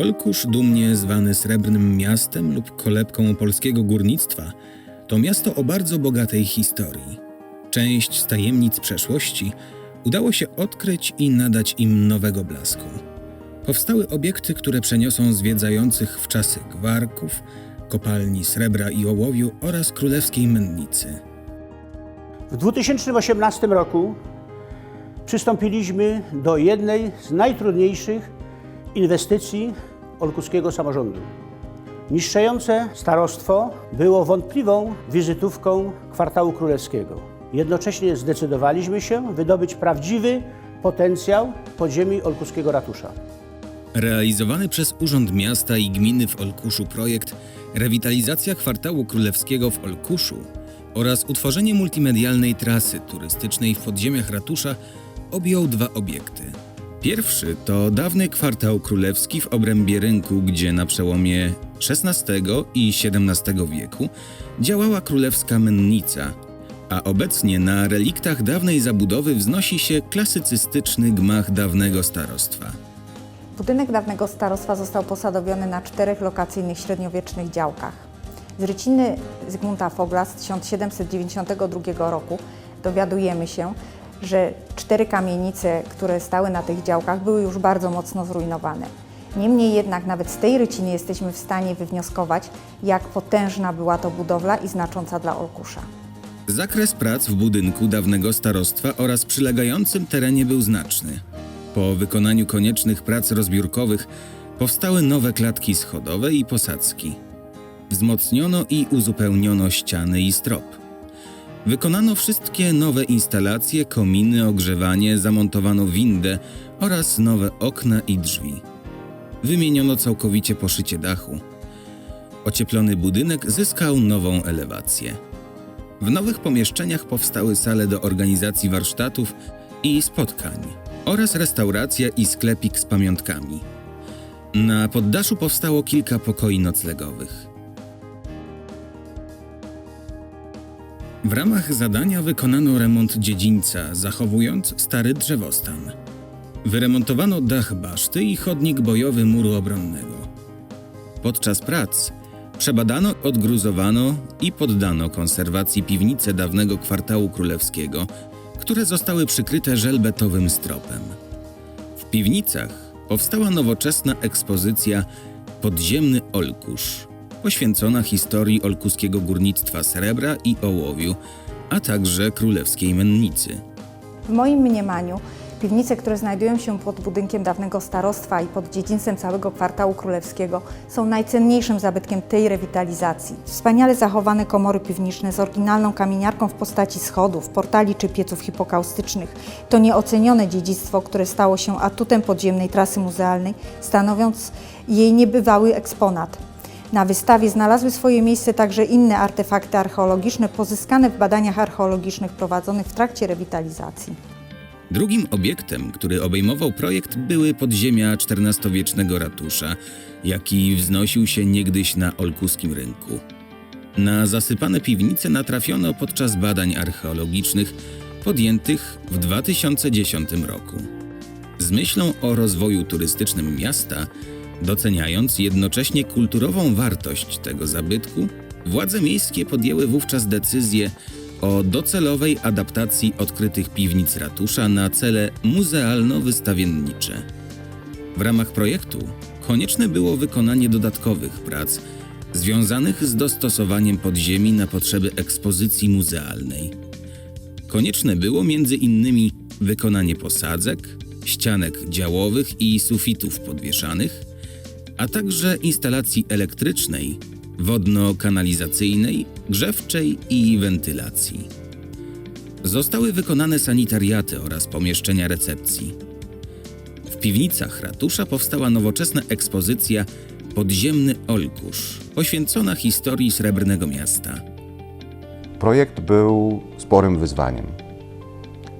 Olkusz, dumnie zwany srebrnym miastem lub kolebką polskiego górnictwa, to miasto o bardzo bogatej historii. Część z tajemnic przeszłości udało się odkryć i nadać im nowego blasku. Powstały obiekty, które przeniosą zwiedzających w czasy gwarków, kopalni srebra i ołowiu oraz królewskiej mennicy. W 2018 roku przystąpiliśmy do jednej z najtrudniejszych inwestycji olkuskiego samorządu. Niszczejące starostwo było wątpliwą wizytówką kwartału królewskiego. Jednocześnie zdecydowaliśmy się wydobyć prawdziwy potencjał podziemi olkuskiego ratusza. Realizowany przez Urząd Miasta i Gminy w Olkuszu projekt Rewitalizacja Kwartału Królewskiego w Olkuszu oraz utworzenie multimedialnej trasy turystycznej w podziemiach ratusza objął dwa obiekty. Pierwszy to dawny kwartał królewski w obrębie rynku, gdzie na przełomie XVI i XVII wieku działała królewska mennica, a obecnie na reliktach dawnej zabudowy wznosi się klasycystyczny gmach dawnego starostwa. Budynek dawnego starostwa został posadowiony na czterech lokacyjnych średniowiecznych działkach. Z ryciny Zygmunta Fogla z 1792 roku dowiadujemy się, że cztery kamienice, które stały na tych działkach, były już bardzo mocno zrujnowane. Niemniej jednak nawet z tej ryciny jesteśmy w stanie wywnioskować, jak potężna była to budowla i znacząca dla Olkusza. Zakres prac w budynku dawnego starostwa oraz przylegającym terenie był znaczny. Po wykonaniu koniecznych prac rozbiórkowych powstały nowe klatki schodowe i posadzki. Wzmocniono i uzupełniono ściany i strop. Wykonano wszystkie nowe instalacje, kominy, ogrzewanie, zamontowano windę oraz nowe okna i drzwi. Wymieniono całkowicie poszycie dachu. Ocieplony budynek zyskał nową elewację. W nowych pomieszczeniach powstały sale do organizacji warsztatów i spotkań oraz restauracja i sklepik z pamiątkami. Na poddaszu powstało kilka pokoi noclegowych. W ramach zadania wykonano remont dziedzińca, zachowując stary drzewostan. Wyremontowano dach baszty i chodnik bojowy muru obronnego. Podczas prac przebadano, odgruzowano i poddano konserwacji piwnice dawnego kwartału królewskiego, które zostały przykryte żelbetowym stropem. W piwnicach powstała nowoczesna ekspozycja Podziemny Olkusz, poświęcona historii olkuskiego górnictwa srebra i ołowiu, a także królewskiej mennicy. W moim mniemaniu piwnice, które znajdują się pod budynkiem dawnego starostwa i pod dziedzińcem całego kwartału królewskiego są najcenniejszym zabytkiem tej rewitalizacji. Wspaniale zachowane komory piwniczne z oryginalną kamieniarką w postaci schodów, portali czy pieców hipokaustycznych to nieocenione dziedzictwo, które stało się atutem podziemnej trasy muzealnej, stanowiąc jej niebywały eksponat. Na wystawie znalazły swoje miejsce także inne artefakty archeologiczne pozyskane w badaniach archeologicznych prowadzonych w trakcie rewitalizacji. Drugim obiektem, który obejmował projekt, były podziemia XIV-wiecznego ratusza, jaki wznosił się niegdyś na olkuskim rynku. Na zasypane piwnice natrafiono podczas badań archeologicznych podjętych w 2010 roku. Z myślą o rozwoju turystycznym miasta, doceniając jednocześnie kulturową wartość tego zabytku, władze miejskie podjęły wówczas decyzję o docelowej adaptacji odkrytych piwnic ratusza na cele muzealno-wystawiennicze. W ramach projektu konieczne było wykonanie dodatkowych prac związanych z dostosowaniem podziemi na potrzeby ekspozycji muzealnej. Konieczne było między innymi wykonanie posadzek, ścianek działowych i sufitów podwieszanych, a także instalacji elektrycznej, wodno-kanalizacyjnej, grzewczej i wentylacji. Zostały wykonane sanitariaty oraz pomieszczenia recepcji. W piwnicach ratusza powstała nowoczesna ekspozycja Podziemny Olkusz, poświęcona historii Srebrnego Miasta. Projekt był sporym wyzwaniem.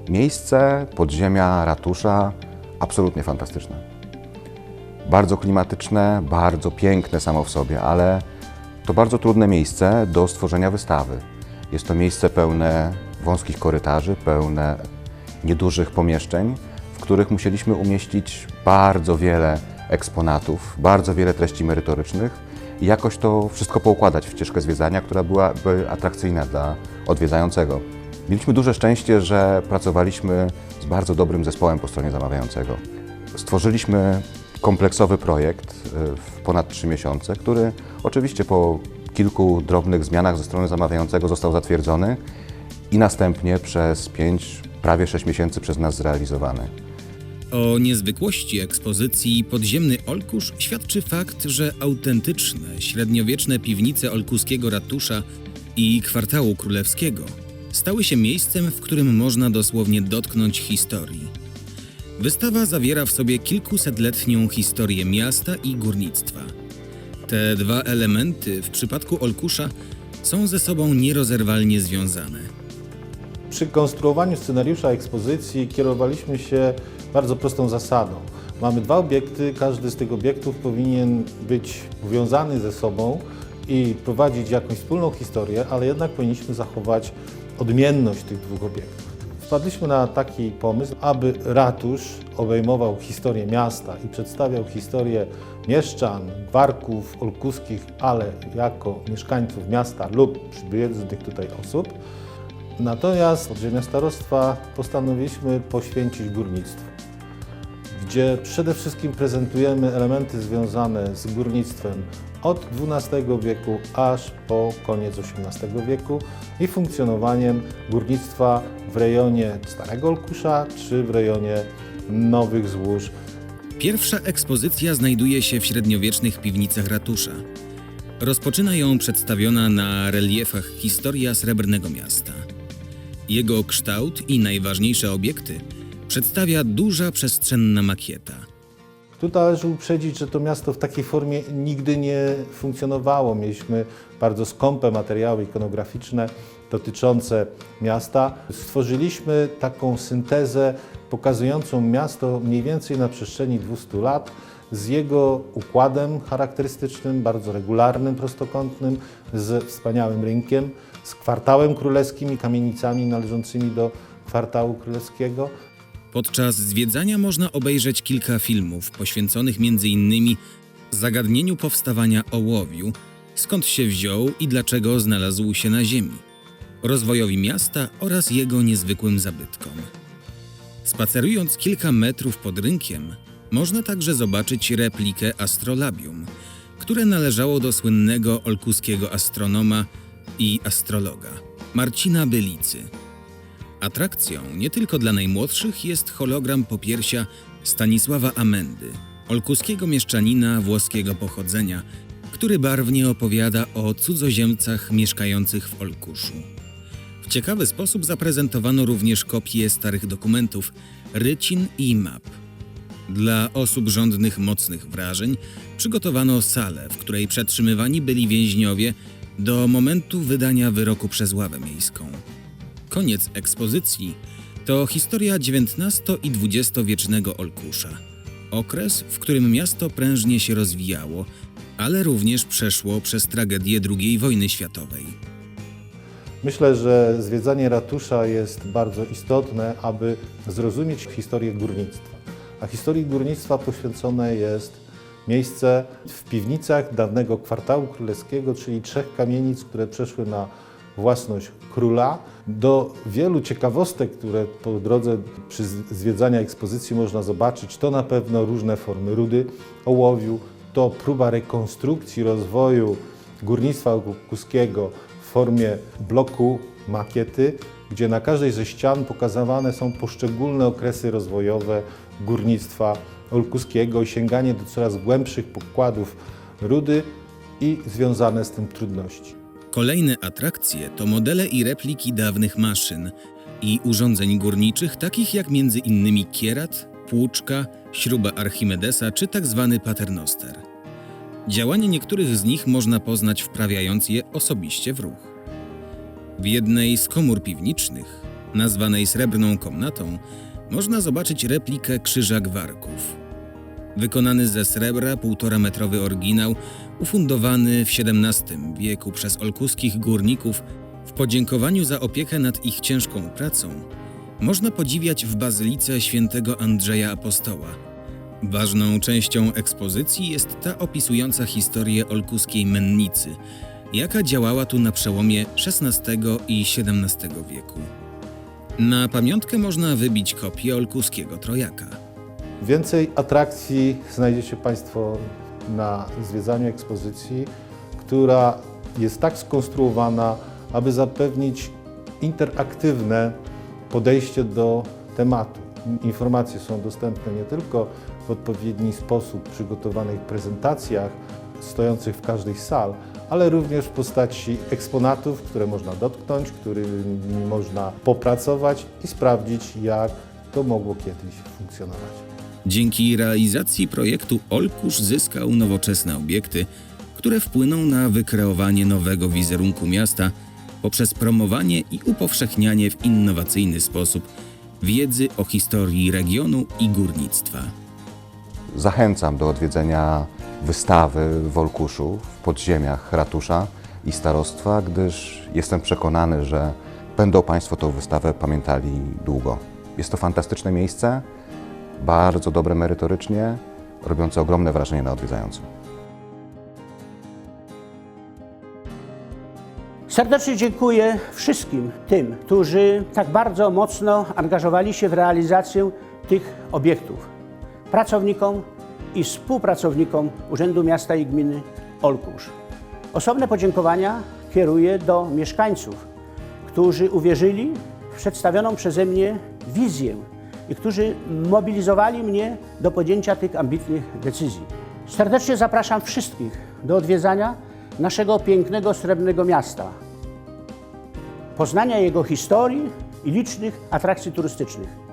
Miejsce, podziemia, ratusza absolutnie fantastyczne. Bardzo klimatyczne, bardzo piękne samo w sobie, ale to bardzo trudne miejsce do stworzenia wystawy. Jest to miejsce pełne wąskich korytarzy, pełne niedużych pomieszczeń, w których musieliśmy umieścić bardzo wiele eksponatów, bardzo wiele treści merytorycznych i jakoś to wszystko poukładać w ścieżkę zwiedzania, która byłaby atrakcyjna dla odwiedzającego. Mieliśmy duże szczęście, że pracowaliśmy z bardzo dobrym zespołem po stronie zamawiającego. Stworzyliśmy kompleksowy projekt y, w ponad 3 miesiące, który oczywiście po kilku drobnych zmianach ze strony zamawiającego został zatwierdzony i następnie przez 5, prawie 6 miesięcy przez nas zrealizowany. O niezwykłości ekspozycji Podziemny Olkusz świadczy fakt, że autentyczne, średniowieczne piwnice olkuskiego ratusza i kwartału królewskiego stały się miejscem, w którym można dosłownie dotknąć historii. Wystawa zawiera w sobie kilkusetletnią historię miasta i górnictwa. Te dwa elementy w przypadku Olkusza są ze sobą nierozerwalnie związane. Przy konstruowaniu scenariusza ekspozycji kierowaliśmy się bardzo prostą zasadą. Mamy dwa obiekty, każdy z tych obiektów powinien być powiązany ze sobą i prowadzić jakąś wspólną historię, ale jednak powinniśmy zachować odmienność tych dwóch obiektów. Wpadliśmy na taki pomysł, aby ratusz obejmował historię miasta i przedstawiał historię mieszczan, warków olkuskich, ale jako mieszkańców miasta lub przyjezdnych tutaj osób. Natomiast podziemia starostwa postanowiliśmy poświęcić górnictwu, gdzie przede wszystkim prezentujemy elementy związane z górnictwem od XII wieku aż po koniec XVIII wieku i funkcjonowaniem górnictwa w rejonie Starego Olkusza czy w rejonie Nowych Złóż. Pierwsza ekspozycja znajduje się w średniowiecznych piwnicach ratusza. Rozpoczyna ją przedstawiona na reliefach historia Srebrnego Miasta. Jego kształt i najważniejsze obiekty przedstawia duża przestrzenna makieta. Tu należy uprzedzić, że to miasto w takiej formie nigdy nie funkcjonowało. Mieliśmy bardzo skąpe materiały ikonograficzne dotyczące miasta. Stworzyliśmy taką syntezę pokazującą miasto mniej więcej na przestrzeni 200 lat z jego układem charakterystycznym, bardzo regularnym, prostokątnym, z wspaniałym rynkiem, z kwartałem królewskim i kamienicami należącymi do kwartału królewskiego. Podczas zwiedzania można obejrzeć kilka filmów poświęconych m.in. zagadnieniu powstawania ołowiu, skąd się wziął i dlaczego znalazł się na ziemi, rozwojowi miasta oraz jego niezwykłym zabytkom. Spacerując kilka metrów pod rynkiem, można także zobaczyć replikę astrolabium, które należało do słynnego olkuskiego astronoma i astrologa Marcina Bylicy. Atrakcją nie tylko dla najmłodszych jest hologram popiersia Stanisława Amendy, olkuskiego mieszczanina włoskiego pochodzenia, który barwnie opowiada o cudzoziemcach mieszkających w Olkuszu. W ciekawy sposób zaprezentowano również kopie starych dokumentów, rycin i map. Dla osób żądnych mocnych wrażeń przygotowano salę, w której przetrzymywani byli więźniowie do momentu wydania wyroku przez ławę miejską. Koniec ekspozycji to historia XIX i XX-wiecznego Olkusza. Okres, w którym miasto prężnie się rozwijało, ale również przeszło przez tragedię II wojny światowej. Myślę, że zwiedzanie ratusza jest bardzo istotne, aby zrozumieć historię górnictwa. A historii górnictwa poświęcone jest miejsce w piwnicach dawnego kwartału królewskiego, czyli trzech kamienic, które przeszły na własność króla. Do wielu ciekawostek, które po drodze przy zwiedzaniu ekspozycji można zobaczyć, to na pewno różne formy rudy, ołowiu, to próba rekonstrukcji rozwoju górnictwa olkuskiego w formie bloku makiety, gdzie na każdej ze ścian pokazywane są poszczególne okresy rozwojowe górnictwa olkuskiego i sięganie do coraz głębszych pokładów rudy i związane z tym trudności. Kolejne atrakcje to modele i repliki dawnych maszyn i urządzeń górniczych, takich jak innymi kierat, płuczka, śruba Archimedesa czy tzw. paternoster. Działanie niektórych z nich można poznać wprawiając je osobiście w ruch. W jednej z komór piwniczych, nazwanej Srebrną Komnatą, można zobaczyć replikę Krzyża Gwarków. Wykonany ze srebra półtora metrowy oryginał, ufundowany w XVII wieku przez olkuskich górników w podziękowaniu za opiekę nad ich ciężką pracą, można podziwiać w bazylice świętego Andrzeja Apostoła, Ważną częścią ekspozycji jest ta opisująca historię olkuskiej mennicy, jaka działała tu na przełomie XVI i XVII wieku. Na pamiątkę można wybić kopię olkuskiego trojaka. Więcej atrakcji znajdziecie Państwo na zwiedzaniu ekspozycji, która jest tak skonstruowana, aby zapewnić interaktywne podejście do tematu. Informacje są dostępne nie tylko w odpowiedni sposób przygotowanych prezentacjach stojących w każdej z sal, ale również w postaci eksponatów, które można dotknąć, którymi można popracować i sprawdzić, jak to mogło kiedyś funkcjonować. Dzięki realizacji projektu Olkusz zyskał nowoczesne obiekty, które wpłyną na wykreowanie nowego wizerunku miasta poprzez promowanie i upowszechnianie w innowacyjny sposób wiedzy o historii regionu i górnictwa. Zachęcam do odwiedzenia wystawy w Olkuszu, w podziemiach ratusza i starostwa, gdyż jestem przekonany, że będą Państwo tą wystawę pamiętali długo. Jest to fantastyczne miejsce, bardzo dobre merytorycznie, robiące ogromne wrażenie na odwiedzającym. Serdecznie dziękuję wszystkim tym, którzy tak bardzo mocno angażowali się w realizację tych obiektów. Pracownikom i współpracownikom Urzędu Miasta i Gminy Olkusz. Osobne podziękowania kieruję do mieszkańców, którzy uwierzyli w przedstawioną przeze mnie wizję i którzy mobilizowali mnie do podjęcia tych ambitnych decyzji. Serdecznie zapraszam wszystkich do odwiedzania naszego pięknego, srebrnego miasta, poznania jego historii i licznych atrakcji turystycznych.